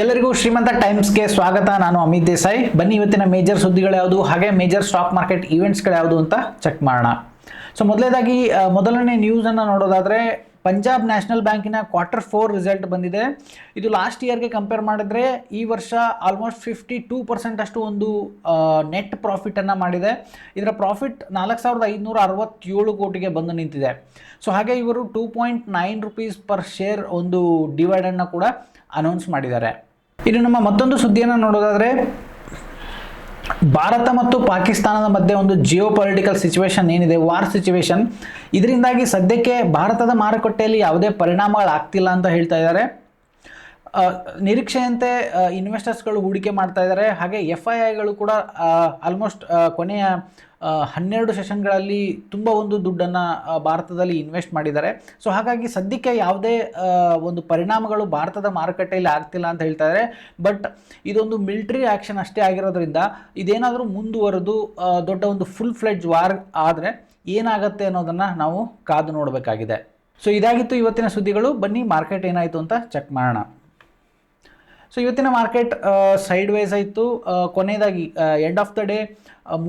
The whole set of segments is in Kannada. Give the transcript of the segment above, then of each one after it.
ಎಲ್ಲರಿಗೂ ಶ್ರೀಮಂತ ಟೈಮ್ಸ್ಗೆ ಸ್ವಾಗತ. ನಾನು ಅಮಿತ್ ದೇಸಾಯಿ. ಬನ್ನಿ ಇವತ್ತಿನ ಮೇಜರ್ ಸುದ್ದಿಗಳು ಯಾವುದು? ಹಾಗೆ ಮೇಜರ್ ಸ್ಟಾಕ್ ಮಾರ್ಕೆಟ್ ಈವೆಂಟ್ಸ್ಗಳು ಯಾವುದು ಅಂತ ಚೆಕ್ ಮಾಡೋಣ. ಸೊ ಮೊದಲನೇದಾಗಿ ಮೊದಲನೇ ನ್ಯೂಸನ್ನು ನೋಡೋದಾದರೆ ಪಂಜಾಬ್ ನ್ಯಾಷನಲ್ ಬ್ಯಾಂಕಿನ ಕ್ವಾರ್ಟರ್ ಫೋರ್ ರಿಸಲ್ಟ್ ಬಂದಿದೆ. ಇದು ಲಾಸ್ಟ್ ಇಯರ್ಗೆ ಕಂಪೇರ್ ಮಾಡಿದ್ರೆ ಈ ವರ್ಷ ಆಲ್ಮೋಸ್ಟ್ ಫಿಫ್ಟಿ ಟೂ ಪರ್ಸೆಂಟ್ ಅಷ್ಟು ಒಂದು ನೆಟ್ ಪ್ರಾಫಿಟನ್ನು ಮಾಡಿದೆ. ಇದರ ಪ್ರಾಫಿಟ್ ನಾಲ್ಕು ಸಾವಿರದ ಐದುನೂರ ಅರವತ್ತೇಳು ಕೋಟಿಗೆ ಬಂದು ನಿಂತಿದೆ. ಸೊ ಹಾಗೆ ಇವರು two point nine rupees per share ಒಂದು ಡಿವೈಡನ್ನು ಕೂಡ ಅನೌನ್ಸ್ ಮಾಡಿದ್ದಾರೆ. ಇನ್ನು ನಮ್ಮ ಮತ್ತೊಂದು ಸುದ್ದಿಯನ್ನು ನೋಡೋದಾದರೆ ಭಾರತ ಮತ್ತು ಪಾಕಿಸ್ತಾನದ ಮಧ್ಯೆ ಒಂದು ಜಿಯೋ ಪೊಲಿಟಿಕಲ್ ಸಿಚುವೇಶನ್ ಏನಿದೆ ವಾರ್ ಸಿಚುವೇಶನ್ ಇದರಿಂದಾಗಿ ಸದ್ಯಕ್ಕೆ ಭಾರತದ ಮಾರುಕಟ್ಟೆಯಲ್ಲಿ ಯಾವುದೇ ಪರಿಣಾಮಗಳಾಗ್ತಿಲ್ಲ ಅಂತ ಹೇಳ್ತಾ ಇದ್ದಾರೆ. ನಿರೀಕ್ಷೆಯಂತೆ ಇನ್ವೆಸ್ಟರ್ಸ್ಗಳು ಹೂಡಿಕೆ ಮಾಡ್ತಾ ಇದ್ದಾರೆ. ಹಾಗೆ ಎಫ್ ಐ ಐಗಳು ಕೂಡ ಆಲ್ಮೋಸ್ಟ್ ಕೊನೆಯ ಹನ್ನೆರಡು ಸೆಷನ್ಗಳಲ್ಲಿ ತುಂಬ ಒಂದು ದುಡ್ಡನ್ನು ಭಾರತದಲ್ಲಿ ಇನ್ವೆಸ್ಟ್ ಮಾಡಿದ್ದಾರೆ. ಸೊ ಹಾಗಾಗಿ ಸದ್ಯಕ್ಕೆ ಯಾವುದೇ ಒಂದು ಪರಿಣಾಮಗಳು ಭಾರತದ ಮಾರುಕಟ್ಟೆಯಲ್ಲಿ ಆಗ್ತಿಲ್ಲ ಅಂತ ಹೇಳ್ತಾ ಇದ್ದಾರೆ. ಬಟ್ ಇದೊಂದು ಮಿಲಿಟರಿ ಆ್ಯಕ್ಷನ್ ಅಷ್ಟೇ ಆಗಿರೋದ್ರಿಂದ ಇದೇನಾದರೂ ಮುಂದುವರೆದು ದೊಡ್ಡ ಒಂದು ಫುಲ್ ಫ್ಲೆಡ್ಜ್ ವಾರ್ ಆದರೆ ಏನಾಗುತ್ತೆ ಅನ್ನೋದನ್ನು ನಾವು ಕಾದು ನೋಡಬೇಕಾಗಿದೆ. ಸೊ ಇದಾಗಿತ್ತು ಇವತ್ತಿನ ಸುದ್ದಿಗಳು. ಬನ್ನಿ ಮಾರ್ಕೆಟ್ ಏನಾಯಿತು ಅಂತ ಚೆಕ್ ಮಾಡೋಣ. ಸೊ ಇವತ್ತಿನ ಮಾರ್ಕೆಟ್ ಸೈಡ್ ವೈಸ್ ಆಯಿತು. ಕೊನೆಯದಾಗಿ ಎಂಡ್ ಆಫ್ ದ ಡೇ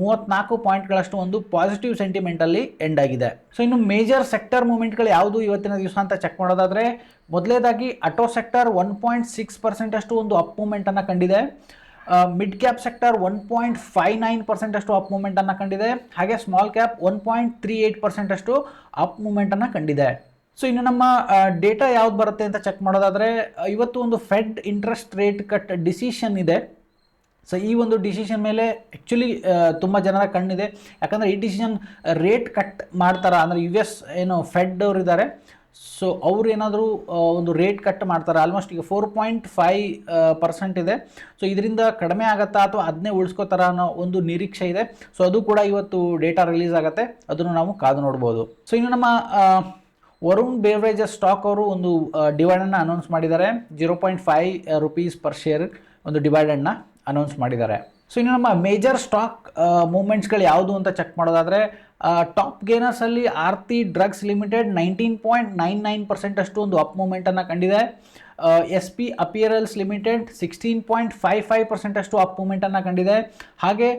ಮೂವತ್ನಾಲ್ಕು ಪಾಯಿಂಟ್ಗಳಷ್ಟು ಒಂದು ಪಾಸಿಟಿವ್ ಸೆಂಟಿಮೆಂಟಲ್ಲಿ ಎಂಡ್ ಆಗಿದೆ. ಸೊ ಇನ್ನು ಮೇಜರ್ ಸೆಕ್ಟರ್ ಮೂಮೆಂಟ್ಗಳು ಯಾವುದು ಇವತ್ತಿನ ದಿವಸ ಅಂತ ಚೆಕ್ ಮಾಡೋದಾದರೆ, ಮೊದಲೇದಾಗಿ auto sector one point six percent ಅಷ್ಟು ಒಂದು ಅಪ್ ಮೂಮೆಂಟನ್ನು ಕಂಡಿದೆ. Mid cap sector one point five nine percent ಅಷ್ಟು ಅಪ್ ಮೂಮೆಂಟನ್ನು ಕಂಡಿದೆ. ಹಾಗೆ small cap one point three eight percent ಅಷ್ಟು ಅಪ್ ಮೂಮೆಂಟನ್ನು ಕಂಡಿದೆ. ಸೊ ಇನ್ನು ನಮ್ಮ ಡೇಟಾ ಯಾವ್ದು ಬರುತ್ತೆ ಅಂತ ಚೆಕ್ ಮಾಡೋದಾದರೆ ಇವತ್ತು ಒಂದು Fed interest rate cut decision ಇದೆ. ಸೊ ಈ ಒಂದು ಡಿಸಿಷನ್ ಮೇಲೆ ಆ್ಯಕ್ಚುಲಿ ತುಂಬ ಜನರ ಕಣ್ಣಿದೆ. ಯಾಕಂದರೆ ಈ ಡಿಸಿಷನ್ ರೇಟ್ ಕಟ್ ಮಾಡ್ತಾರ? ಅಂದರೆ ಯು ಎಸ್ ಏನು ಫೆಡ್ ಅವರು ಇದ್ದಾರೆ ಸೊ ಅವ್ರು ಏನಾದರೂ ಒಂದು ರೇಟ್ ಕಟ್ ಮಾಡ್ತಾರೆ? ಆಲ್ಮೋಸ್ಟ್ ಈಗ ಫೋರ್ ಪಾಯಿಂಟ್ ಫೈ ಪರ್ಸೆಂಟ್ ಇದೆ. ಸೊ ಇದರಿಂದ ಕಡಿಮೆ ಆಗುತ್ತಾ ಅಥವಾ ಅದನ್ನೇ ಉಳಿಸ್ಕೋತಾರ ಅನ್ನೋ ಒಂದು ನಿರೀಕ್ಷೆ ಇದೆ. ಸೊ ಅದು ಕೂಡ ಇವತ್ತು ಡೇಟಾ ರಿಲೀಸ್ ಆಗುತ್ತೆ. ಅದನ್ನು ನಾವು ಕಾದು ನೋಡ್ಬೋದು. ಸೊ ಇನ್ನು ನಮ್ಮ ವರುಣ್ ಬೇವ್ರೇಜಸ್ ಸ್ಟಾಕ್ ಅವರು ಒಂದು ಡಿವೈಡನ್ನು ಅನೌನ್ಸ್ ಮಾಡಿದ್ದಾರೆ. Zero point five rupees per share ಒಂದು ಡಿವೈಡನ್ನು ಅನೌನ್ಸ್ ಮಾಡಿದ್ದಾರೆ. ಸೊ ಇನ್ನು ನಮ್ಮ ಮೇಜರ್ ಸ್ಟಾಕ್ ಮೂಮೆಂಟ್ಸ್ಗಳು ಯಾವುದು ಅಂತ ಚೆಕ್ ಮಾಡೋದಾದರೆ top ಗೇನರ್ಸಲ್ಲಿ Aarti drugs limited nineteen point nine nine percent ಅಷ್ಟು ಒಂದು ಅಪ್ ಮೂಮೆಂಟನ್ನು ಕಂಡಿದೆ. S P apparels limited sixteen point five five percent ಅಷ್ಟು ಅಪ್ ಮೂಮೆಂಟನ್ನು ಕಂಡಿದೆ. ಹಾಗೆ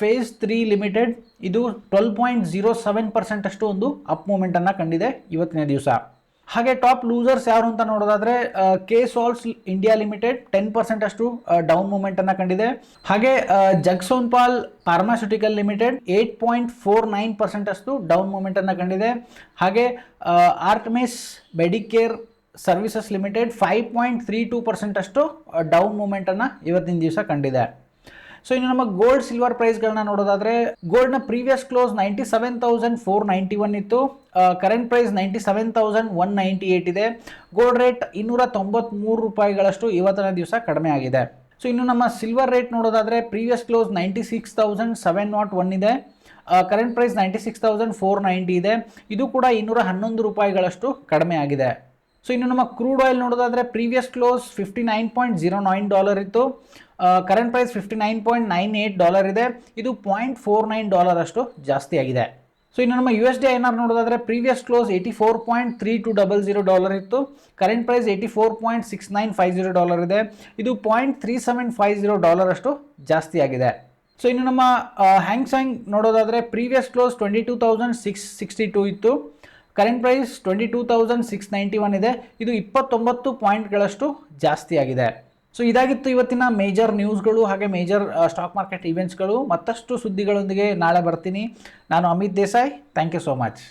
ಫೇಸ್ ತ್ರೀ ಲಿಮಿಟೆಡ್ ಇದು twelve point zero seven percent ಅಷ್ಟು ಒಂದು ಅಪ್ ಮೂಮೆಂಟನ್ನು ಕಂಡಿದೆ ಇವತ್ತಿನ ದಿವಸ. ಹಾಗೆ ಟಾಪ್ ಲೂಸರ್ಸ್ ಯಾರು ಅಂತ ನೋಡೋದಾದ್ರೆ Ksolves India limited ten percent ಅಷ್ಟು ಡೌನ್ ಮೂಮೆಂಟನ್ನು ಕಂಡಿದೆ. ಹಾಗೆ Jagsonpal pharmaceutical limited eight point four nine percent ಅಷ್ಟು ಡೌನ್ ಮೂಮೆಂಟನ್ನು ಕಂಡಿದೆ. ಹಾಗೆ Artemis Medicare Services Limited five point three two percent ಅಷ್ಟು ಡೌನ್ ಮೂಮೆಂಟನ್ನು ಇವತ್ತಿನ ದಿವಸ ಕಂಡಿದೆ. ಸೊ ಇನ್ನು ನಮ್ಮ ಗೋಲ್ಡ್ ಸಿಲ್ವರ್ ಪ್ರೈಸ್ಗಳನ್ನ ನೋಡೋದಾದ್ರೆ ಗೋಲ್ಡ್ನ previous close ninety seven thousand four ninety one ಇತ್ತು. Current price ninety seven thousand one ninety eight ಇದೆ. ಗೋಲ್ಡ್ ರೇಟ್ ಇನ್ನೂರ ತೊಂಬತ್ಮೂರು ರೂಪಾಯಿಗಳಷ್ಟು ಇವತ್ತಿನ ದಿವಸ ಕಡಿಮೆ ಆಗಿದೆ. ಸೊ ಇನ್ನು ನಮ್ಮ ಸಿಲ್ವರ್ ರೇಟ್ ನೋಡೋದಾದ್ರೆ previous close ninety six thousand seven nought one ಇದೆ. Current price ninety six thousand four ninety ಇದೆ. ಇದು ಕೂಡ ಇನ್ನೂರ ಹನ್ನೊಂದು ರೂಪಾಯಿಗಳಷ್ಟು ಕಡಿಮೆ ಆಗಿದೆ. ಸೊ ಇನ್ನು ನಮ್ಮ ಕ್ರೂಡ್ ಆಯಿಲ್ ನೋಡೋದಾದ್ರೆ previous close fifty nine point zero nine dollar ಇತ್ತು. Current price fifty nine point nine eight dollar ಇದೆ. ಇದು ಪಾಯಿಂಟ್ ಫೋರ್ ನೈನ್ ಡಾಲರ್ ಅಷ್ಟು ಜಾಸ್ತಿ ಆಗಿದೆ. ಸೊ ಇನ್ನು ನಮ್ಮ ಯು ಎಸ್ ಡಿ ಏನಾರು ನೋಡೋದಾದ್ರೆ previous close eighty four point three two double zero dollar ಇತ್ತು. Current price eighty four point six nine five zero dollar ಇದೆ. ಇದು point three seven five zero dollar ಅಷ್ಟು ಜಾಸ್ತಿ ಆಗಿದೆ. ಸೊ ಇನ್ನು ನಮ್ಮ ಹ್ಯಾಂಗ್ ಸ್ಯಾಂಗ್ ನೋಡೋದಾದರೆ previous close twenty two thousand six sixty two ಇತ್ತು. Current price twenty two thousand six ninety one ಇದೆ. ಇದು ಇಪ್ಪತ್ತೊಂಬತ್ತು ಪಾಯಿಂಟ್ಗಳಷ್ಟು ಜಾಸ್ತಿ ಆಗಿದೆ. ಸೊ ಇದಾಗಿತ್ತು ಇವತ್ತಿನ ಮೇಜರ್ ನ್ಯೂಸ್ಗಳು ಹಾಗೆ ಮೇಜರ್ ಸ್ಟಾಕ್ ಮಾರ್ಕೆಟ್ ಇವೆಂಟ್ಸ್ಗಳು ಮತ್ತಷ್ಟು ಸುದ್ದಿಗಳೊಂದಿಗೆ ನಾಳೆ ಬರ್ತೀನಿ. ನಾನು Amit Desai. Thank you so much